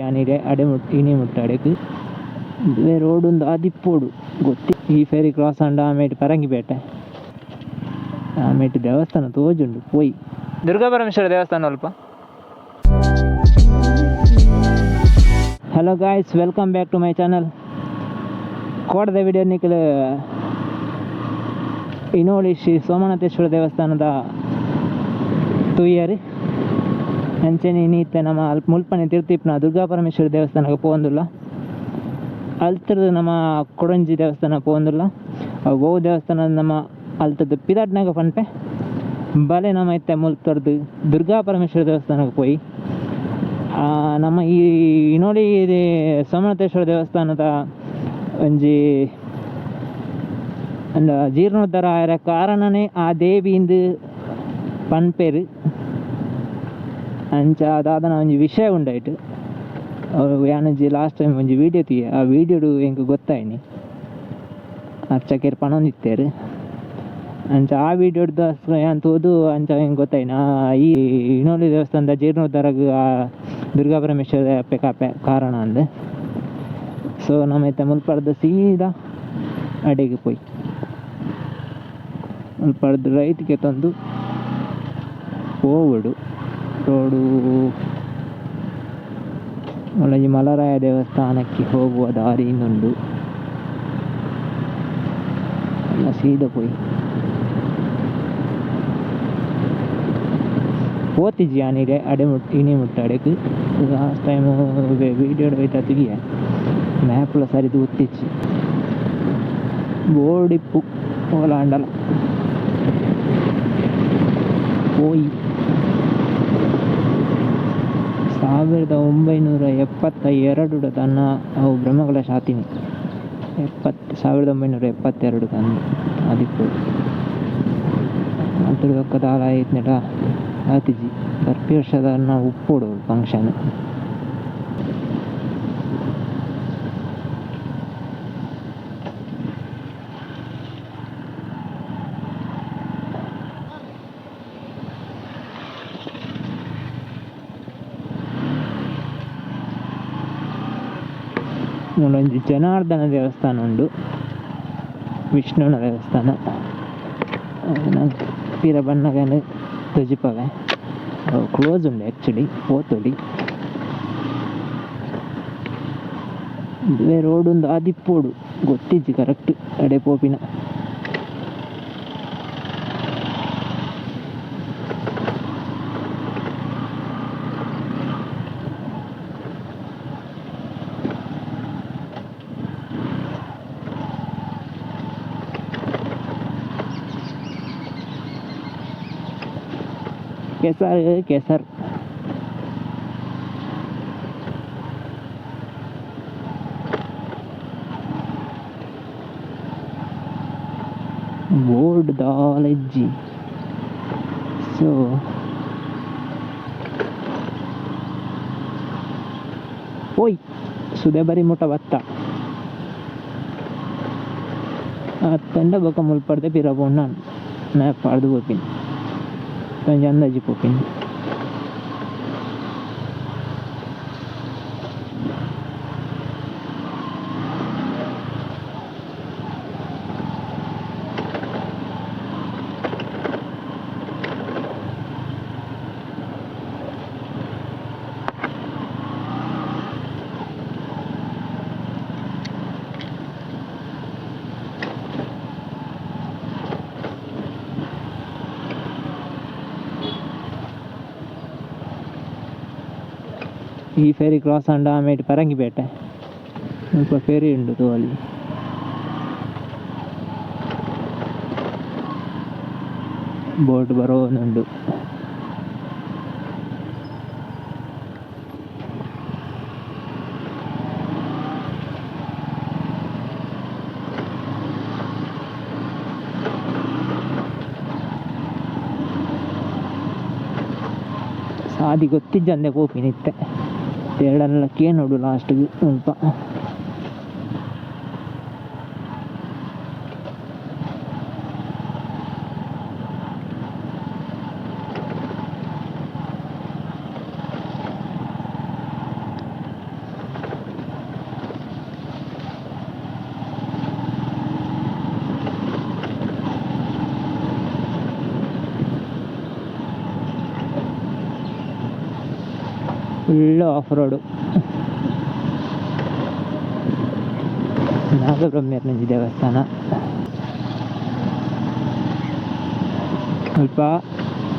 ಯಾನಿಡೆ ಅಡೆ ಮುಟ್ಟಿ ಇನಿ ಮುಟ್ಟಾಡೆಗ್ ಇದೆ ರೋಡ್ ಒಂದು ಆದಿಪ್ಪೋಡು. ಗೊತ್ತಿ ಈ ಫೇರಿ ಕ್ರಾಸ್ ಆಂಡ ಆಮೇಟ್ ಪರಂಗಿಪೇಟೆ ಆಮೇಟ್ ದೇವಸ್ಥಾನ ತೋಜುಂಡು ಪೋಯಿ. ದುರ್ಗಾ ಪರಮೇಶ್ವರ ದೇವಸ್ಥಾನ ಅಲ್ಪ? Hello guys welcome back to my channel ಕೋಟದ video Nikhil ಇನೋಳಿ ಶ್ರೀ ಸೋಮನಾಥೇಶ್ವರ ದೇವಸ್ಥಾನದ ತೂಯರಿ. ಅಂಚನೆ ನೀತ್ತೆ ನಮ್ಮ ಅಲ್ಪ ಮುಲ್ಪನೆ ತಿರ್ತಿಪ್ನ ದುರ್ಗಾ ಪರಮೇಶ್ವರ ದೇವಸ್ಥಾನಕ್ಕೆ ಪೋಂದುಲ್ಲ ಅಲ್ತರದ ನಮ್ಮ ಕೊಡಂಜಿ ದೇವಸ್ಥಾನ ಪೋಂದುಲ್ಲ ಗೋವು ದೇವಸ್ಥಾನ ನಮ್ಮ ಅಲ್ತದ ಪಿದಾಟ್ನಾಗ ಪನ್ಪೆ. ಬಲೆ ನಮ್ಮ ಇತ್ತೆ ಮುಲ್ಪರ್ದು ದುರ್ಗಾ ಪರಮೇಶ್ವರ ದೇವಸ್ಥಾನಕ್ಕೆ ಪೋಯಿ. ನಮ್ಮ ಈ ನೋಡಿ ಸೋಮನಾಥೇಶ್ವರ ದೇವಸ್ಥಾನದ ಒಂಜಿ ಜೀರ್ಣೋದ್ಧಾರ ಆಯರ ಕಾರಣನೇ ಆ ದೇವಿಯಿಂದ ಪನ್ಪೇರು. ಅಂಚ ಅದಾದನ ಒಂಜಿ ವಿಷಯ ಉಂಡಾಯ್ತು ಅವು ಯಾನಂಜಿ ಲಾಸ್ಟ್ ಟೈಮ್ ಒಂಜಿ ವೀಡಿಯೋ ತೀಯ ಆ ವೀಡಿಯೋಡು ಎಂಕ್ ಗೊತ್ತಾಯಿನಿ ಅರ್ಚಕೇರ್ ಪಣೊಂದಿತ್ತೇರು ಅಂಚ ಆ ವೀಡಿಯೋಡ್ದ ಯಾನ್ ತೋದು ಅಂಚ ಹೆಂಗೆ ಗೊತ್ತಾಯಿನ ಈ ಇನೋಲಿ ದೇವಸ್ಥಾನದ ಜೀರ್ಣೋದ್ಧಾರಗ್ ಆ ದುರ್ಗಾ ಪರಮೇಶ್ವರ ಅಪ್ಪೆ ಕಾಪೆ ಕಾರಣ ಅಂದೆ ಸೊ ನಮ್ಮ ಇತ್ತ ಮುಲ್ಪಾಡ್ದ ಸೀದಾ ಅಡೆಗೆ ಪೋಯ್ ರೈಟ್ ರೈಟ್ಗೆ ತಂದು ಹೋಗುಡು ರೋಡು ಒಳಗೆ ಮಲರಾಯ ದೇವಸ್ಥಾನಕ್ಕೆ ಹೋಗುವ ದಾರಿ ಇನ್ನೊಂದು. ಎಲ್ಲ ಸೀದ ಪೋಯ್. ಓತಿಜಿ ಆನಿಡೆ ಅಡೆ ಮುಟ್ ಇನಿ ಮುಟ್ಟಾಡೆಕ್. ಲಾಸ್ಟ್ ಟೈಮ್ ವೀಡಿಯೋ ಬೈತ ತೆಗಿಯ ಮ್ಯಾಪ್ಲ ಸರಿದು ಒತ್ತಿಚ್ಚಿ ಬೋರ್ಡಿಪ್ಪು ಓಲಾಂಡಲ ಪೋಯಿ ಸಾವಿರದ ಒಂಬೈನೂರ ಎಪ್ಪತ್ತ ಎರಡು ತನ್ನ ಅವು ಬ್ರಹ್ಮಗಳ ಶಾತಿನಿ ಎಪ್ಪತ್ತು ಸಾವಿರದ ಒಂಬೈನೂರ ಎಪ್ಪತ್ತೆರಡು ತಂದು ಅದಕ್ಕೆ ಅದ್ರ ಒಕ್ಕದ ಆಲ ಐತ್ನೆಟ ಆತಿಜಿ ಪ್ರತಿ ವರ್ಷದ ಉಪ್ಪೋಡು ಫಂಕ್ಷನ್ ಒಂದೊಂದು ಜನಾರ್ದನ ದೇವಸ್ಥಾನ ಉಂಡು ವಿಷ್ಣುನ ದೇವಸ್ಥಾನ. ಪೀರ ಬಣ್ಣಗನು ತುಜಿಪವೆ ಕ್ಲೋಸ್ ಉಂಡು ಆ್ಯಕ್ಚುಲಿ ಬೇರೆ ರೋಡ್ ಒಂದು ಆದಿಪ್ಪೋಡು ಗೊತ್ತಿಜ್ಜಿ ಕರೆಕ್ಟ್ ಅಡೆ ಪೋಪಿನ. ಕೆಸರ್ ಕೆಸರ್ ಬೋರ್ಡ್ ದಾಲೆಜ್ಜಿ ಸೊ ಓಯ್ ಸುದೆ ಬರಿ ಮುಟ ಬತ್ತ ಅತ್ತಂಡ ಬೊಕ ಮುಲ್ಪಡ್ದೆ ಪಿರ ನಾನು ಮ್ಯಾಪ್ ಪಾಡ್ದು ಹೋಗ್ತೀನಿ ഞാൻ അന്നേജി പോക്കേന് ಈ ಫೇರಿ ಕ್ರಾಸ್ ಆಂಡ ಆಮೇಲೆ ಪರಂಗಿಪೇಟೆ. ಸ್ವಲ್ಪ ಫೇರಿ ಉಂಡು ತೋಲಿ ಬೋಟ್ ಬರೋನುಂಡು ಸಾದಿ ಗೊತ್ತಿದ್ದಂದೆ ಕೋಪಿನಿತ್ತೆ. ಎರಡನ್ನೆಲ್ಲ ಕೇನೋಡು ಲಾಸ್ಟ್ಗೆ ಸ್ವಲ್ಪ. ಫುಲ್ಲು ಆಫ್ ರೋಡು ನಾಗಬ್ರಹ್ಮೇರ್ನಂಜಿ ದೇವಸ್ಥಾನ. ಸ್ವಲ್ಪ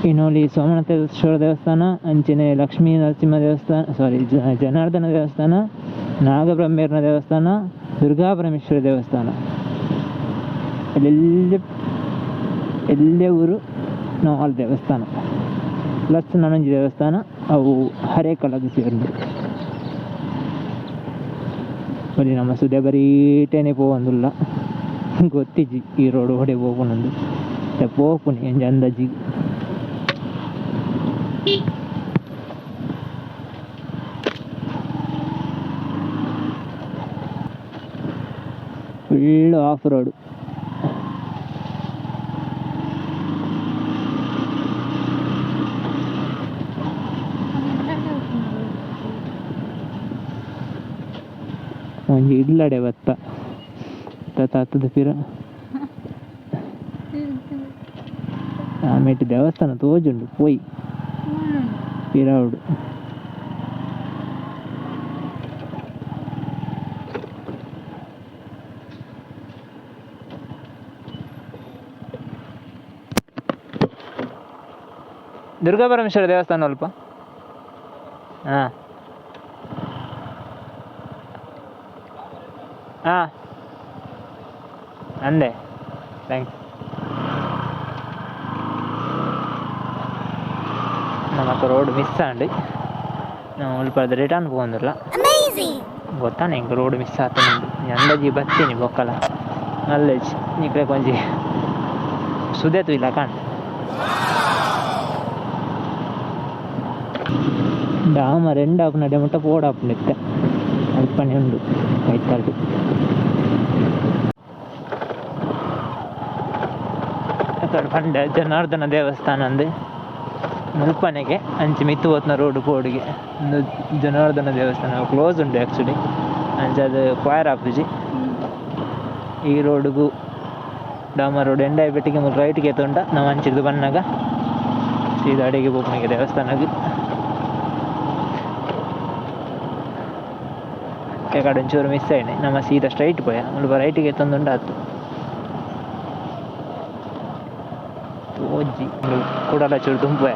ಇನ್ನೋಲಿ ಸೋಮನಾಥೇಶ್ವರ ದೇವಸ್ಥಾನ ಅಂಚನೆ ಲಕ್ಷ್ಮೀ ನರಸಿಂಹ ದೇವಸ್ಥಾನ ಸಾರಿ ಜನಾರ್ದನ ದೇವಸ್ಥಾನ ನಾಗಬ್ರಹ್ಮೇರ್ನ ದೇವಸ್ಥಾನ, ದುರ್ಗಾ ಪರಮೇಶ್ವರ ದೇವಸ್ಥಾನ. ಅಲ್ಲೆಲ್ಲ ಎಲ್ಲೇ ಊರು ನಾಲ್ ದೇವಸ್ಥಾನ. ಪ್ಲಸ್ ನನಂಜಿ ದೇವಸ್ಥಾನ. ಅವು ಹರೇಕಲಗೆ ಸೇರಿದೆ ಬರೀ ನಮ್ಮ ಸುದೆ ಬರೀಟೇನೆ ಪೋವಂದುಲ್ಲ. ಗೊತ್ತಿಜ್ಜಿ ಈ ರೋಡ್ ಹೊಡೆ ಹೋಗುನಂದು ಪೋಪುನಿ ಎಂಜ ಅಂದಾಜಿ ಫುಲ್ ಆಫ್ ರೋಡು ಒಂಜಿ ಇಡ್ಲಡೆ ಬತ್ತ ತಾತ ಹತ್ತದ ಪಿರ. ಆಮೇಲೆ ದೇವಸ್ಥಾನ ತೋಜುಂಡು, ಪೋಯಿ. ಪಿರಾವುಡು ದುರ್ಗಾ ಪರಮೇಶ್ವರ ದೇವಸ್ಥಾನ ಅಲ್ಪ? ಹಾಂ. అందే థ్యాంక్స్ நமக்கு ரோடு மிஸ் ஆண்டு நான் இப்போ அது ரிட்டர்ன் போந்துடலாம் ಗೊತ್ತಾ ನಿಂಗೆ ರೋಡ್ ಮಿಸ್ ಆತ ನಿಂದು ಅಂದಾಜಿ ಬರ್ತೀನಿ ಬೊಕ್ಕಲ ಅಲ್ಲೇ ನಿಕ್ಲೆ ಕೊಂಜಿ ಸುದೇತು ಇಲ್ಲ ಕಾಣ್ డామ రెండు ఆపిన డెమట పోడాపు నెత్త అల్పనే ఉండు కైతాడు ಸರ್ ಪಂಡ ಜನಾರ್ದನ ದೇವಸ್ಥಾನ ಅಂದೆ. ಮುಲ್ಪನೆಗೆ ಅಂಚಿ ಮಿತ್ತು ಪೋತ್ನ ರೋಡ್ ಪೋಡ್ಗೆ ಒಂದು ಜನಾರ್ದನ ದೇವಸ್ಥಾನ ಕ್ಲೋಸ್ ಉಂಡು ಆ್ಯಕ್ಚುಲಿ ಅಂಚ ಅದು ಫೈರ್ ಆಪುಜಿ ಈ ರೋಡ್ಗೂ ಡಾಮ ರೋಡ್ ಎಂಡ ಬೆಟ್ಟಿಗೆ ಮುಲ್ ರೈಟ್ಗೆ ತೊಂಡ ನಾವು ಅಂಚಿದ್ದು ಬನ್ನಾಗ ಸೀದ ಅಡಿಗೆ ಬೋಪನಿಗೆ ದೇವಸ್ಥಾನಕ್ಕೆ. ಕೆಕಡೆ ಒಂಚೂರು ಮಿಸ್ ಆಯ್ನೆ. ನಮ್ಮ ಸೀದಾ ಸ್ಟ್ರೈಟ್ ಪೋಯ. ಮುಲ್ಪ ರೈಟ್ಗೆ ತಂದುಂಡು ಆಯ್ತು ತೋಜಿ ಕೂಡಲ ಚೂರು ತುಂಬಯ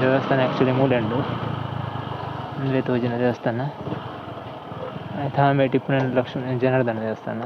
ದೇವಸ್ಥಾನ ಆ್ಯಕ್ಚುಲಿ ಮೂಲೆ ಉಂಡು ಅಂದರೆ ತೋಜಿನ ದೇವಸ್ಥಾನ ಆಯ್ತು ಆಮೇಲೆ ಟಿಪ್ಪುನ ಲಕ್ಷ್ಮಣ ಜನಾರ್ದನ ದೇವಸ್ಥಾನ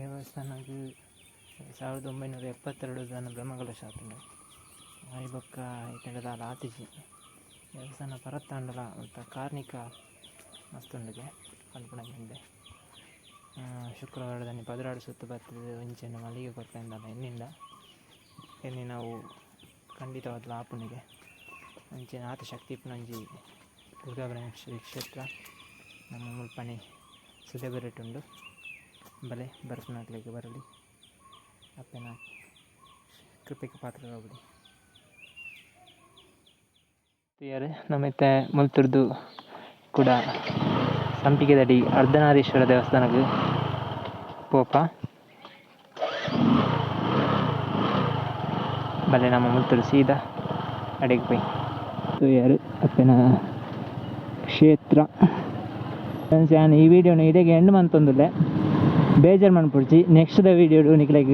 ದೇವಸ್ಥಾನಕ್ಕೆ ಸಾವಿರದ ಒಂಬೈನೂರ ಎಪ್ಪತ್ತೆರಡು ಜನ ಬ್ರಹ್ಮಗಳ ಶಾಪಿನ ಆಯ್ ಬೊಕ್ಕ ಇತ್ತಂಡದ ಆತಿಜಿ ದೇವಸ್ಥಾನ ಪರತ್ತಾಂಡಲ ಅಂತ ಕಾರ್ಣಿಕ ಮಸ್ತುಂಡಿದೆ ಕಲ್ಪನೆ ಹಿಂದೆ ಶುಕ್ರವಾರದಲ್ಲಿ ಪದರಾಡು ಸುತ್ತು ಬರ್ತದೆ ಒಂಚೆನ ಮಲ್ಲಿಗೆ ಕೊಡ್ತಾಯಿದ್ದಲ್ಲ ಎನ್ನಿಂದ ಎನ್ನಿ ನಾವು ಖಂಡಿತವಾದ ಆಪುನಿಗೆ ಅಂಚಿನ ಆತ ಶಕ್ತಿ ಪುನಂಜಿ ದುರ್ಗಾಭರಣ ಕ್ಷೇತ್ರ, ನಮ್ಮ ಮುಲ್ಪನೆ ಸುದೆ ಬೆರೆಟುಂಡು ಬಲೆ ಭರತನಾಟ್ಯಕ್ಕೆ ಬರಲಿ. ಅಪ್ಪನ ಕೃಪೆಗೆ ಪಾತ್ರರಾಗಲಿ ಪ್ರಿಯರೇ ನಮ್ಮತ್ತೆ ಮುಲ್ತುರ್ದು ಕೂಡ ಸಂಪಿಗೆದಡಿ ಅರ್ಧನಾರೀಶ್ವರ ದೇವಸ್ಥಾನಕ್ಕೆ ಪೋಪ. ಬಲೆ ನಮ್ಮ ಮುಲ್ತುರು ಸೀದಾ ಅಡಿಗೆ ಪೋಯ್ ಪ್ರಿಯರು, ಅಪ್ಪನ ಕ್ಷೇತ್ರ. ಫ್ರೆಂಡ್ಸ್ ಈ ವಿಡಿಯೋನ ಇಡೆಗೆ ಎಂಡ್ ಮಂತೊಂದುಲ್ಲೆ ಬೇಜಾರು ನೆಕ್ಸ್ಟ್ ದ ವೀಡಿಯೋ ನಿಕ್ಲೆಗ್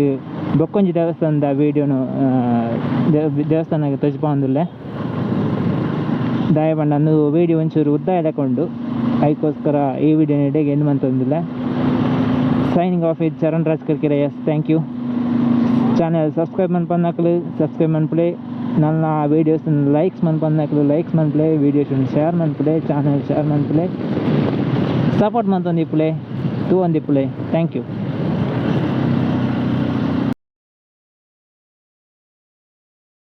ಬೊಕ್ಕೊಂಜಿ ದೇವಸ್ಥಾನದ ವೀಡಿಯೋನು ದೇವಸ್ಥಾನಗ್ ತೋಜ್ಪಾಂದುಲ್ಲೆ ದಾಯ ಪಂಡ ಅಂದು ವೀಡಿಯೋ ಒಂಚೂರು ಉದ್ದ ಎಳಕೊಂಡು ಅದಕ್ಕೋಸ್ಕರ ಈ ವಿಡಿಯೋ ನೆಡೆಗೆ ಎಂಡ್ ಮಂತಂದಿಲ್ಲ ಸೈನಿಂಗ್ ಆಫ್ ಇದು Charan Raj ಕರ್ಕಿರ yes thank you channel subscribe Mann ಪನ್ನಕಲು ಸಬ್ಸ್ಕ್ರೈಬ್ ಮನ್ಪುಲೆ ನನ್ನ ವೀಡಿಯೋಸ್ ಲೈಕ್ಸ್ ಮನ್ ಪನ್ನಕಲು ಲೈಕ್ಸ್ ಮನ್ಪುಲೆ ವೀಡಿಯೋಸ್ ಶೇರ್ ಮನ್ಪುಲೆ ಚಾನಲ್ ಶೇರ್ ಮನ್ಪುಲೆ ಸಪೋರ್ಟ್ ಮಂತೊಂದಿಪ್ಪುಲೆ ತೂ ಒಂದಿಪ್ಪುಲೆ ಥ್ಯಾಂಕ್ ಯು